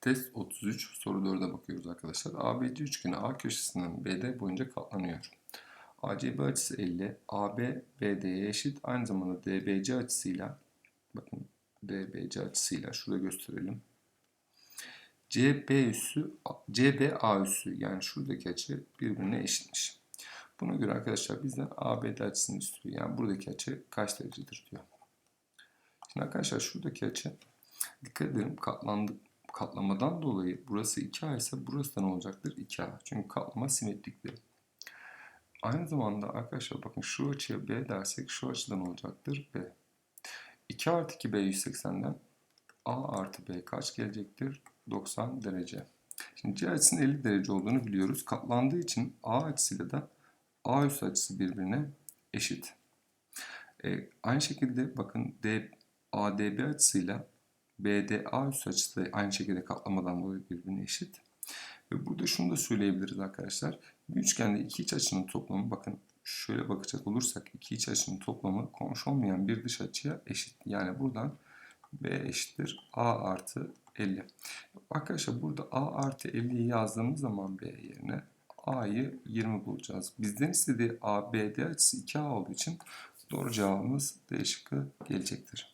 Test 33 soru 4'e bakıyoruz arkadaşlar. ABC üçgeni A köşesinden BD boyunca katlanıyor. ACB açısı 50, AB BD'ye eşit. Aynı zamanda DBC açısıyla bakın DBC açısıyla şurada gösterelim. CB üssü CBA üssü yani şuradaki açı birbirine eşitmiş. Buna göre arkadaşlar bizden ABD açısını istiyor. Yani buradaki açı kaç derecedir diyor. Şimdi arkadaşlar şuradaki açı dikkat edelim katlandı, katlamadan dolayı burası 2A ise burası da ne olacaktır? 2A. Çünkü katlama simetrikli. Aynı zamanda arkadaşlar bakın şu açıya B dersek şu açıdan olacaktır B. 2 artı 2 B 180'den A artı B kaç gelecektir? 90 derece. Şimdi C açısının 50 derece olduğunu biliyoruz. Katlandığı için A açısıyla da A üst açısı birbirine eşit. E, aynı şekilde bakın D, ADB açısıyla BDA üst açısı aynı şekilde katlamadan dolayı birbirine eşit. Ve burada şunu da söyleyebiliriz arkadaşlar. Bir üçgende iki iç açının toplamı bakın şöyle bakacak olursak iki iç açının toplamı komşu olmayan bir dış açıya eşit. Yani buradan B eşittir A artı 50. Arkadaşlar burada A artı 50'yi yazdığımız zaman B yerine A'yı 20 bulacağız. Bizden istediği ABD açısı 2A olduğu için doğru cevabımız D şıkkı gelecektir.